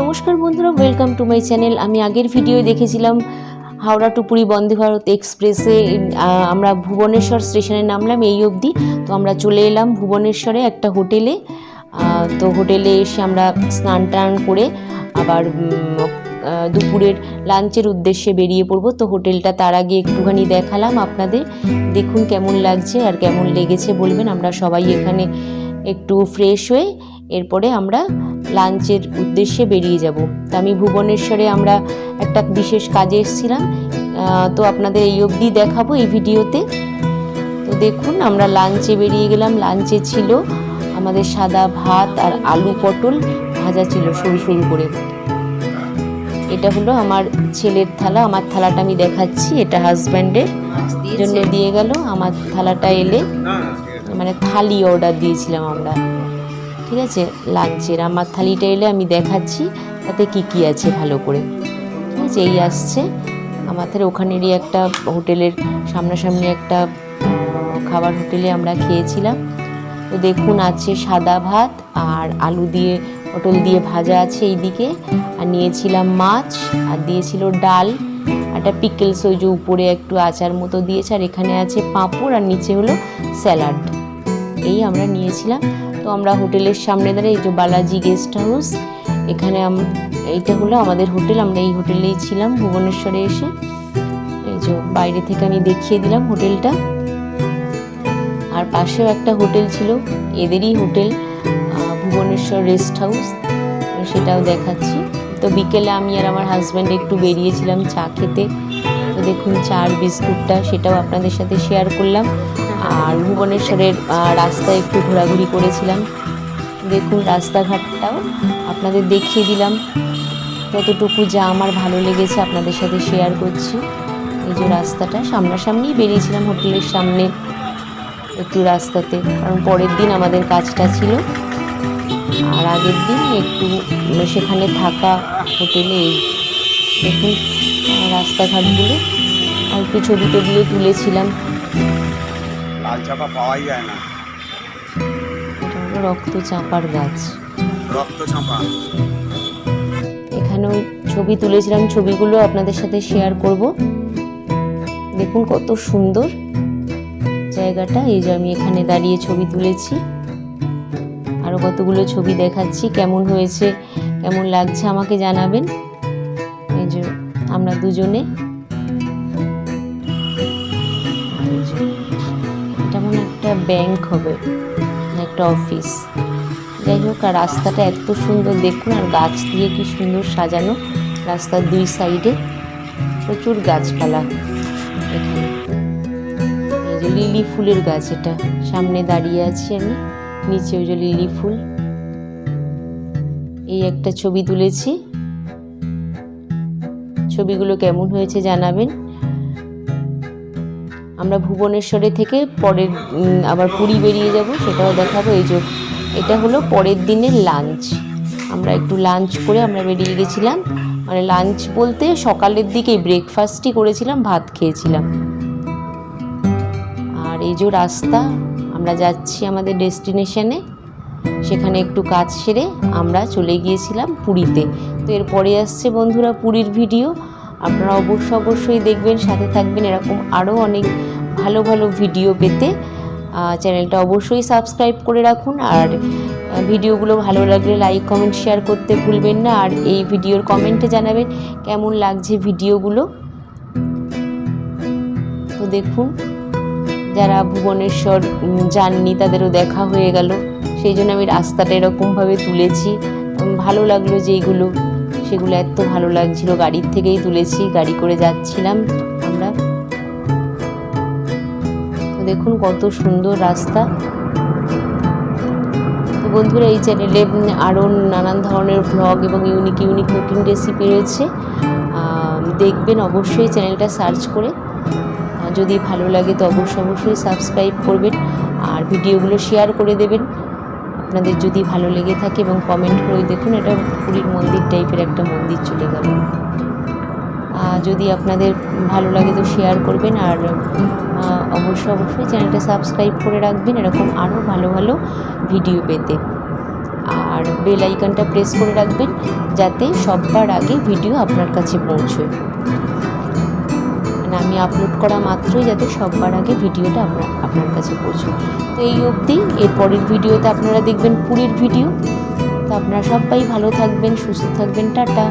নমস্কার বন্ধুরা welcome to my channel আমি আগের ভিডিও দেখেছিলাম হাওড়া টু পুরী বন্দে ভারত এক্সপ্রেসে আমরা ভুবনেশ্বর স্টেশনে নামলাম এই অবধি। তো আমরা চলে এলাম ভুবনেশ্বরে একটা হোটেলে। তো হোটেলে এসে আমরা স্নান টান করে আবার দুপুরের লাঞ্চের উদ্দেশ্যে বেরিয়ে পড়ব। তো হোটেলটা তার আগে একটুখানি দেখালাম আপনাদের। দেখুন কেমন লাগছে আর কেমন লেগেছে বলবেন। আমরা সবাই এখানে একটু ফ্রেশ হয়ে এরপরে আমরা লাঞ্চের উদ্দেশ্যে বেরিয়ে যাব। তা আমি ভুবনেশ্বরে আমরা একটা বিশেষ কাজে এসেছিলাম। তো আপনাদের এই অবধি দেখাবো এই ভিডিওতে। তো দেখুন আমরা লাঞ্চে বেরিয়ে গেলাম। লাঞ্চে ছিল আমাদের সাদা ভাত আর আলু পটল ভাজা ছিল সরু সরু করে। এটা হলো আমার ছেলের থালা। আমার থালাটা আমি দেখাচ্ছি। এটা হাজব্যান্ডের জন্য দিয়ে গেল। আমার থালাটা এলে মানে থালি অর্ডার দিয়েছিলাম আমরা। ঠিক আছে? লাঞ্চের আমার থালিটা এলে আমি দেখাচ্ছি, তাতে কি কি আছে ভালো করে। ঠিক আছে, এই আসছে। আমাদের ওখানেরই একটা হোটেলের সামনাসামনি একটা খাবার হোটেলে আমরা খেয়েছিলাম। তো দেখুন, আছে সাদা ভাত আর আলু দিয়ে, পটল দিয়ে ভাজা আছে এইদিকে। আর নিয়েছিলাম মাছ, আর দিয়েছিল ডাল। একটা পিকেলস ওই যে উপরে একটু আচার মতো দিয়েছে, আর এখানে আছে পাঁপড়, আর নিচে হলো স্যালাড। এই আমরা নিয়েছিলাম। তো আমরা হোটেলের সামনে দাঁড়িয়ে এই যে বালাজি গেস্ট হাউস, এখানে এইটা হলো আমাদের হোটেল, আমরা এই হোটেলেই ছিলাম ভুবনেশ্বরে এসে। এই যে বাইরে থেকে আমি দেখিয়ে দিলাম হোটেলটা। আর পাশেও একটা হোটেল ছিল, এদেরই হোটেল ভুবনেশ্বর রেস্ট হাউস সেটাও দেখাচ্ছি। তো বিকেলে আমি আর আমার হাজব্যান্ড একটু বেরিয়েছিলাম চা খেতে। তো দেখুন, চার বিস্কুটটা সেটাও আপনাদের সাথে শেয়ার করলাম। আর ভুবনেশ্বরের রাস্তায় একটু ঘোরাঘুরি করেছিলাম। দেখুন রাস্তাঘাটটাও, আপনাদের দেখিয়ে দিলাম। যতটুকু যা আমার ভালো লেগেছে আপনাদের সাথে শেয়ার করছি। এই যে রাস্তাটা, সামনাসামনি বেরিয়েছিলাম হোটেলের সামনে একটু রাস্তাতে, কারণ পরের দিন আমাদের কাজটা ছিল। আর আগের দিন একটু সেখানে থাকা হোটেলে দেখুন, রাস্তাঘাটগুলো আর একটু ছবি টবিও তুলেছিলাম। লাল চাপা পাওয়াই যায় না। রক্ত চাঁপার গাছ। রক্ত চাপা। এখানেও ছবি তুলেছিলাম ছবিগুলো আপনাদের সাথে শেয়ার করব। দেখুন কত সুন্দর জায়গাটা এই যে আমি এখানে দাঁড়িয়ে ছবি তুলেছি। আরও কতগুলো ছবি দেখাচ্ছি কেমন হয়েছে কেমন লাগছে আমাকে জানাবেন। এই যে আমরা দুজনে একটা ব্যাংক হবে, একটা অফিস যাই হোক, আর রাস্তাটা এত সুন্দর, দেখুন আর গাছ দিয়ে কি সুন্দর সাজানো। রাস্তার দুই সাইডে প্রচুর গাছপালা। এখানে। লিলি ফুলের গাছ এটা। সামনে দাঁড়িয়ে আছি আমি, নিচে ওই যে লিলি ফুল। এই একটা ছবি তুলেছি। ছবিগুলো কেমন হয়েছে জানাবেন। আমরা ভুবনেশ্বরে থেকে পরের আবার পুরী বেরিয়ে যাব, সেটাও দেখাবো। এই যে, এটা হলো পরের দিনের লাঞ্চ আমরা একটু লাঞ্চ করে আমরা বেরিয়ে গেছিলাম। মানে লাঞ্চ বলতে সকালের দিকেই ব্রেকফাস্টই করেছিলাম, ভাত খেয়েছিলাম। আর এই যে রাস্তা, আমরা যাচ্ছি আমাদের ডেস্টিনেশনে। সেখানে একটু কাজ সেরে আমরা চলে গিয়েছিলাম পুরীতে। তো এরপরে আসছে বন্ধুরা পুরীর ভিডিও। আপনারা অবশ্য অবশ্যই দেখবেন, সাথে থাকবেন এরকম আরও অনেক ভালো ভালো ভিডিও পেতে। চ্যানেলটা অবশ্যই সাবস্ক্রাইব করে রাখুন আর ভিডিওগুলো ভালো লাগলে লাইক কমেন্ট শেয়ার করতে ভুলবেন না। আর এই ভিডিওর কমেন্টে জানাবেন কেমন লাগছে ভিডিওগুলো তো দেখুন, যারা ভুবনেশ্বর যাননি তাদেরও দেখা হয়ে গেল। সেই জন্য আমি রাস্তাটা এরকমভাবে তুলেছি। ভালো লাগল যেইগুলো সেগুলো এত ভালো লাগছিল। গাড়ির থেকেই তুলেছি, গাড়ি করে যাচ্ছিলাম আমরা। তো দেখুন কত সুন্দর রাস্তা। তো বন্ধুরা, এই চ্যানেলে আরও নানান ধরনের ভ্লগ এবং ইউনিক ইউনিক কুকিং রেসিপি রয়েছে। দেখবেন অবশ্যই চ্যানেলটা সার্চ করে। যদি ভালো লাগে, তো অবশ্যই অবশ্যই সাবস্ক্রাইব করবেন। আর ভিডিওগুলো শেয়ার করে দেবেন। আপনাদের যদি ভালো লেগে থাকে এবং কমেন্ট করে দেখুন, এটা পুরীর মন্দির টাইপের একটা মন্দির চলে গেল। যদি আপনাদের ভালো লাগে তো শেয়ার করবেন আর অবশ্যই অবশ্যই চ্যানেলটা সাবস্ক্রাইব করে রাখবেন, এরকম আরও ভালো ভালো ভিডিও পেতে। আর বেল আইকনটা প্রেস করে রাখবেন, যাতে সববার আগে ভিডিও আপনার কাছে পৌঁছয়। মানে আমি আপলোড করা মাত্রই যাতে সববার আগে ভিডিওটা আপনার আপনার কাছে পৌঁছয় তো এই অবধি এরপরের ভিডিওতে আপনারা দেখবেন পুরীর ভিডিও। তো আপনারা সবাই ভালো থাকবেন, সুস্থ থাকবেন, টাটা।